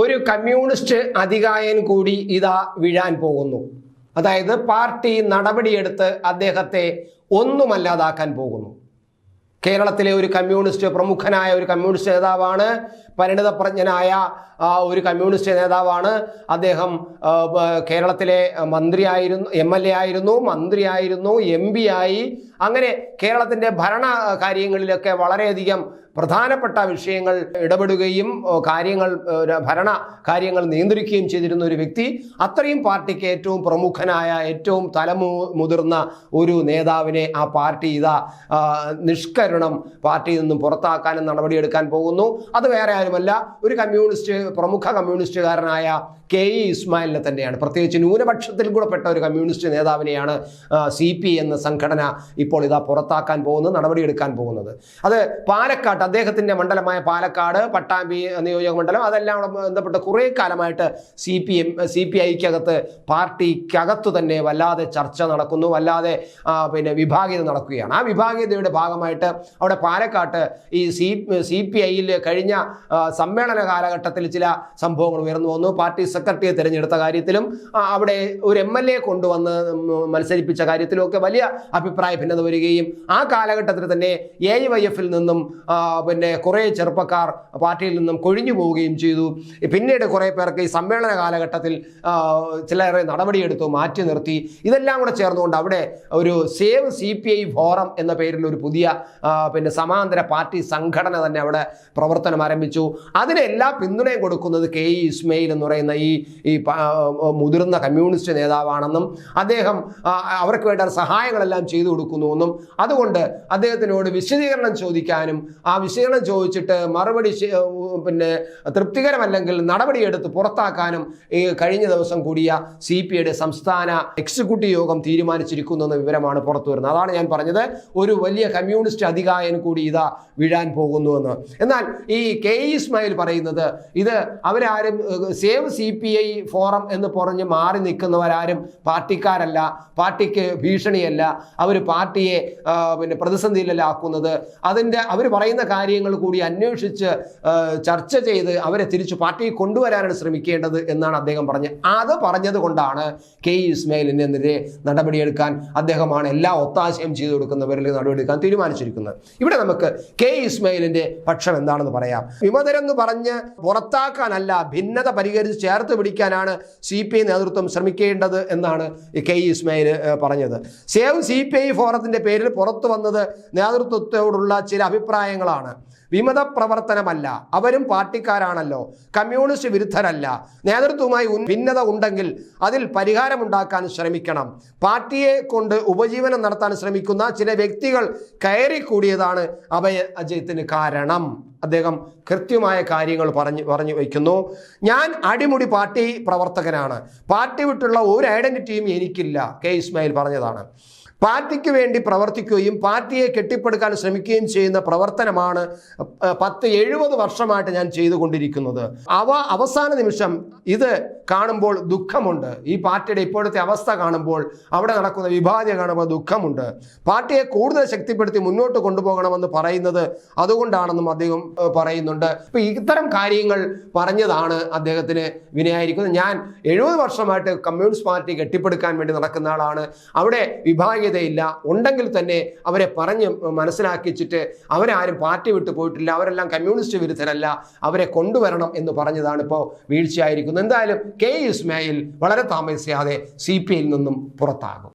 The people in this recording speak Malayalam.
ഒരു കമ്മ്യൂണിസ്റ്റ് അധികായൻ കൂടി ഇതാ വീഴാൻ പോകുന്നു. അതായത് പാർട്ടി നടപടിയെടുത്ത് അദ്ദേഹത്തെ ഒന്നുമല്ലാതാക്കാൻ പോകുന്നു. കേരളത്തിലെ ഒരു കമ്മ്യൂണിസ്റ്റ് പ്രമുഖനായ ഒരു കമ്മ്യൂണിസ്റ്റ് നേതാവാണ് പരിണിതപ്രജ്ഞനായ ഒരു കമ്മ്യൂണിസ്റ്റ് നേതാവാണ്. അദ്ദേഹം കേരളത്തിലെ മന്ത്രിയായിരുന്നു എം എൽ എ ആയിരുന്നു മന്ത്രിയായിരുന്നു എം പി ആയി. അങ്ങനെ കേരളത്തിന്റെ ഭരണ കാര്യങ്ങളിലൊക്കെ വളരെയധികം പ്രധാനപ്പെട്ട വിഷയങ്ങൾ ഇടപെടുകയും കാര്യങ്ങൾ ഭരണ കാര്യങ്ങൾ നിയന്ത്രിക്കുകയും ചെയ്തിരുന്ന ഒരു വ്യക്തി. അത്രയും പാർട്ടിക്ക് ഏറ്റവും പ്രമുഖനായ ഏറ്റവും തലമു മുതിർന്ന ഒരു നേതാവിനെ ആ പാർട്ടി ഇതാ നിഷ്കരണം പാർട്ടിയിൽ നിന്നും പുറത്താക്കാനും നടപടിയെടുക്കാൻ പോകുന്നു. അത് വേറെ ആരുമല്ല ഒരു കമ്മ്യൂണിസ്റ്റ് പ്രമുഖ കമ്മ്യൂണിസ്റ്റുകാരനായ കെ ഇ ഇസ്മായിലിനെ തന്നെയാണ്. പ്രത്യേകിച്ച് ന്യൂനപക്ഷത്തിൽ കൂടെ പെട്ട ഒരു കമ്മ്യൂണിസ്റ്റ് നേതാവിനെയാണ് സി പി എന്ന സംഘടന ഇപ്പോൾ ഇതാ പുറത്താക്കാൻ പോകുന്നത് നടപടിയെടുക്കാൻ പോകുന്നത്. അത് പാലക്കാട് അദ്ദേഹത്തിന്റെ മണ്ഡലമായ പാലക്കാട് പട്ടാമ്പി നിയോജക മണ്ഡലം അതെല്ലാം ബന്ധപ്പെട്ട് കുറേ കാലമായിട്ട് C P M C P ഐക്കകത്ത് പാർട്ടിക്കകത്തു തന്നെ വല്ലാതെ ചർച്ച നടക്കുന്നു വല്ലാതെ പിന്നെ വിഭാഗീയത നടക്കുകയാണ്. ആ വിഭാഗീയതയുടെ ഭാഗമായിട്ട് അവിടെ പാലക്കാട്ട് ഈ സി സി പി ഐയിൽ കഴിഞ്ഞ സമ്മേളന കാലഘട്ടത്തിൽ ചില സംഭവങ്ങൾ ഉയർന്നു വന്നു. പാർട്ടി സെക്രട്ടറിയെ തിരഞ്ഞെടുത്ത കാര്യത്തിലും അവിടെ ഒരു എം എൽ എ കൊണ്ടുവന്ന് മത്സരിപ്പിച്ച കാര്യത്തിലും ഒക്കെ വലിയ അഭിപ്രായ ഭിന്നത വരികയും ആ കാലഘട്ടത്തിൽ തന്നെ എ വൈ എഫിൽ നിന്നും പിന്നെ കുറേ ചെറുപ്പക്കാർ പാർട്ടിയിൽ നിന്നും കൊഴിഞ്ഞു പോവുകയും ചെയ്തു. പിന്നീട് കുറേ പേർക്ക് ഈ സമ്മേളന കാലഘട്ടത്തിൽ ചിലരെ നടപടിയെടുത്തു മാറ്റി നിർത്തി. ഇതെല്ലാം കൂടെ ചേർന്നുകൊണ്ട് അവിടെ ഒരു save C P I forum എന്ന പേരിൽ ഒരു പുതിയ പിന്നെ സമാന്തര പാർട്ടി സംഘടന തന്നെ അവിടെ പ്രവർത്തനം ആരംഭിച്ചു. അതിന് എല്ലാ പിന്തുണയും കൊടുക്കുന്നത് കെ ഇ ഇസ്മയിൽ എന്ന് പറയുന്ന ഈ ഈ മുതിർന്ന കമ്മ്യൂണിസ്റ്റ് നേതാവാണെന്നും അദ്ദേഹം അവർക്ക് വേണ്ട സഹായങ്ങളെല്ലാം ചെയ്തു കൊടുക്കുന്നുവെന്നും. അതുകൊണ്ട് അദ്ദേഹത്തിനോട് വിശദീകരണം ചോദിക്കാനും ആ വിശദീകരണം ചോദിച്ചിട്ട് മറുപടി പിന്നെ തൃപ്തികരമല്ലെങ്കിൽ നടപടിയെടുത്ത് പുറത്താക്കാനും ഈ കഴിഞ്ഞ ദിവസം കൂടിയ സി പി ഐയുടെ സംസ്ഥാന എക്സിക്യൂട്ടീവ് യോഗം തീരുമാനിച്ചിരിക്കുന്നു എന്ന വിവരമാണ് പുറത്തു വരുന്നത്. അതാണ് ഞാൻ പറഞ്ഞത്. ഒരു വലിയ കമ്മ്യൂണിസ്റ്റ് അധികായൻ കൂടി ഇതാ വീഴാൻ പോകുന്നുവെന്ന്. എന്നാൽ ഈ കെ ഇ ഇസ്മായിൽ പറയുന്നത് ഇത് അവരാരും save C P I forum എന്ന് പറഞ്ഞ് മാറി നിൽക്കുന്നവരാരും പാർട്ടിക്കാരല്ല പാർട്ടിക്ക് ഭീഷണിയല്ല. അവർ പാർട്ടിയെ പിന്നെ പ്രതിസന്ധിയിലാക്കുന്നത്. അതിന്റെ അവർ പറയുന്ന കാര്യങ്ങൾ കൂടി അന്വേഷിച്ച് ചർച്ച ചെയ്ത് അവരെ തിരിച്ച് പാർട്ടിയിൽ കൊണ്ടുവരാനാണ് ശ്രമിക്കേണ്ടത് എന്നാണ് അദ്ദേഹം പറഞ്ഞത്. അത് പറഞ്ഞത് കൊണ്ടാണ് കെ ഇസ്മയിലിനെതിരെ നടപടിയെടുക്കാൻ അദ്ദേഹമാണ് എല്ലാ ഒത്താശയും ചെയ്തു കൊടുക്കുന്നവരിൽ നടപടിയെടുക്കാൻ തീരുമാനിച്ചിരിക്കുന്നത്. ഇവിടെ നമുക്ക് കെ ഇസ്മയിലിന്റെ പക്ഷം എന്താണെന്ന് പറയാം. വിമതരെന്ന് പറഞ്ഞ് പുറത്താക്കാനല്ല ഭിന്നത പരിഹരിച്ച് ചേർത്ത് പിടിക്കാനാണ് സി പി ഐ നേതൃത്വം ശ്രമിക്കേണ്ടത് എന്നാണ് കെ ഇ ഇസ്മായിൽ പറഞ്ഞത്. സേവ് സി പി ഐ ഫോറത്തിന്റെ പേരിൽ പുറത്തു വന്നത് നേതൃത്വത്തോടുള്ള ചില അഭിപ്രായങ്ങളാണ്. വിമത പ്രവർത്തനമല്ല അവരും പാർട്ടിക്കാരാണല്ലോ. കമ്മ്യൂണിസ്റ്റ് വിരുദ്ധരല്ല. നേതൃത്വവുമായി ഭിന്നത ഉണ്ടെങ്കിൽ അതിൽ പരിഹാരമുണ്ടാക്കാൻ ശ്രമിക്കണം. പാർട്ടിയെ കൊണ്ട് ഉപജീവനം നടത്താൻ ശ്രമിക്കുന്ന ചില വ്യക്തികൾ കയറിക്കൂടിയതാണ് അഭയ അജയത്തിന് കാരണം. അദ്ദേഹം കൃത്യമായ കാര്യങ്ങൾ പറഞ്ഞു പറഞ്ഞു വയ്ക്കുന്നു. ഞാൻ അടിമുടി പാർട്ടി പ്രവർത്തകനാണ്. പാർട്ടി വിട്ടുള്ള ഒരു ഐഡന്റിറ്റിയും എനിക്കില്ല കെ. ഇസ്മായിൽ പറഞ്ഞതാണ്. പാർട്ടിക്ക് വേണ്ടി പ്രവർത്തിക്കുകയും പാർട്ടിയെ കെട്ടിപ്പടുക്കാൻ ശ്രമിക്കുകയും ചെയ്യുന്ന പ്രവർത്തനമാണ് പത്ത് എഴുപത് വർഷമായിട്ട് ഞാൻ ചെയ്തുകൊണ്ടിരിക്കുന്നത്. അവ അവസാന നിമിഷം ഇത് കാണുമ്പോൾ ദുഃഖമുണ്ട്. ഈ പാർട്ടിയുടെ ഇപ്പോഴത്തെ അവസ്ഥ കാണുമ്പോൾ അവിടെ നടക്കുന്ന വിഭാജ്യ കാണുമ്പോൾ ദുഃഖമുണ്ട്. പാർട്ടിയെ കൂടുതൽ ശക്തിപ്പെടുത്തി മുന്നോട്ട് കൊണ്ടുപോകണമെന്ന് പറയുന്നത് അതുകൊണ്ടാണെന്നും അദ്ദേഹം പറയുന്നുണ്ട്. ഇപ്പം ഇത്തരം കാര്യങ്ങൾ പറഞ്ഞതാണ് അദ്ദേഹത്തിന് വിനയായിരിക്കുന്നത്. ഞാൻ എഴുപത് വർഷമായിട്ട് കമ്മ്യൂണിസ്റ്റ് പാർട്ടി കെട്ടിപ്പടുക്കാൻ വേണ്ടി നടക്കുന്ന ആളാണ്. അവിടെ വിഭാഗീയതയില്ല ഉണ്ടെങ്കിൽ തന്നെ അവരെ പറഞ്ഞ് മനസ്സിലാക്കിച്ചിട്ട് അവരാരും പാർട്ടി വിട്ടു പോയിട്ടില്ല. അവരെല്ലാം കമ്മ്യൂണിസ്റ്റ് വിരുദ്ധരല്ല. അവരെ കൊണ്ടുവരണം എന്ന് പറഞ്ഞതാണ് ഇപ്പോൾ വീഴ്ചയായിരിക്കുന്നത്. എന്തായാലും കെ ഇസ്മായിൽ വളരെ താമസിയാതെ സി പി ഐയിൽ നിന്നും പുറത്താകും.